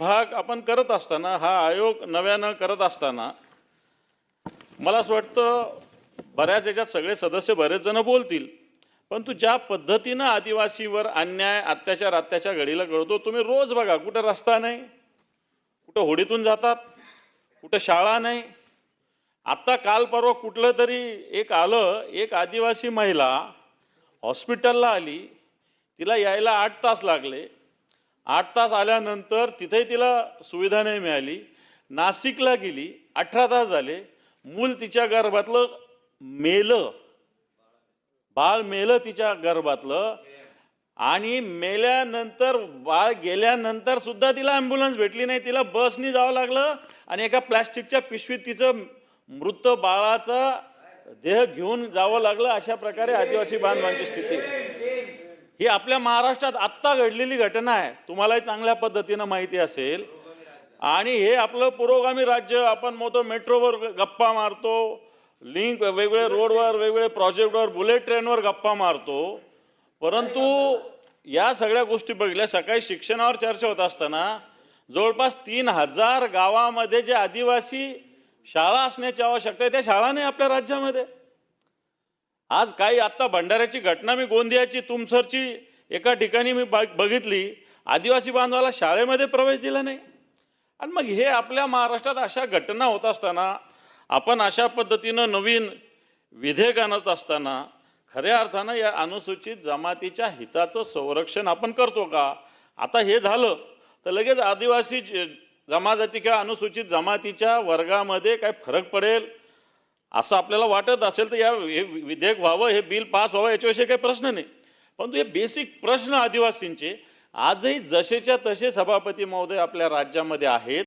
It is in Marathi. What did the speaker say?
भाग आपण करत असताना हा आयोग नव्यानं करत असताना मला असं वाटतं बऱ्याच याच्यात सगळे सदस्य बरेच जण बोलतील परंतु ज्या पद्धतीनं आदिवासीवर अन्याय अत्याचार अत्याच्या घडीला कळतो तुम्ही रोज बघा कुठं रस्ता नाही कुठं होडीतून जातात कुठं शाळा नाही. आत्ता काल परवा कुठलं तरी एक आलं एक आदिवासी महिला हॉस्पिटलला आली तिला यायला आठ तास लागले. आठ तास आल्यानंतर तिथेही तिला सुविधा नाही मिळाली. नाशिकला गेली अठरा तास झाले. मूल तिच्या गर्भातलं मेलं. बाळ मेलं तिच्या गर्भातलं. आणि मेल्यानंतर बाळ गेल्यानंतर सुद्धा तिला ॲम्ब्युलन्स भेटली नाही. तिला बसनी जावं लागलं आणि एका प्लॅस्टिकच्या पिशवीत तिचं मृत बाळाचा देह घेऊन जावं लागलं अशा प्रकारे आदिवासी बांधवांची स्थिती. ही आपल्या महाराष्ट्रात आत्ता घडलेली घटना आहे. तुम्हालाही चांगल्या पद्धतीनं माहिती असेल. आणि हे आपलं पुरोगामी राज्य आपण मोठं मेट्रोवर गप्पा मारतो लिंक वेगवेगळे रोडवर वेगवेगळे प्रोजेक्टवर बुलेट ट्रेनवर गप्पा मारतो. परंतु या सगळ्या गोष्टी बघितल्या सकाळी शिक्षणावर चर्चा होत असताना जवळपास तीन हजार गावामध्ये जे आदिवासी शाळा असण्याची आवश्यकता आहे त्या शाळा नाही आपल्या राज्यामध्ये आज काही आत्ता भंडाऱ्याची घटना मी गोंदियाची तुमसरची एका ठिकाणी मी बघितली. आदिवासी बांधवाला शाळेमध्ये प्रवेश दिला नाही. आणि मग हे आपल्या महाराष्ट्रात अशा घटना होत असताना आपण अशा पद्धतीनं नवीन विधेयक आणत असताना खऱ्या अर्थानं या अनुसूचित जमातीच्या हिताचं संरक्षण आपण करतो का? आता हे झालं तर लगेच आदिवासी जमाजाती किंवा अनुसूचित जमातीच्या वर्गामध्ये काय फरक पडेल? असं आपल्याला वाटत असेल तर या हे विधेयक व्हावं हे बिल पास व्हावं याच्याविषयी काही प्रश्न नाही. परंतु हे बेसिक प्रश्न आदिवासींचे आजही जसेच्या तसे सभापती महोदय आपल्या राज्यामध्ये आहेत.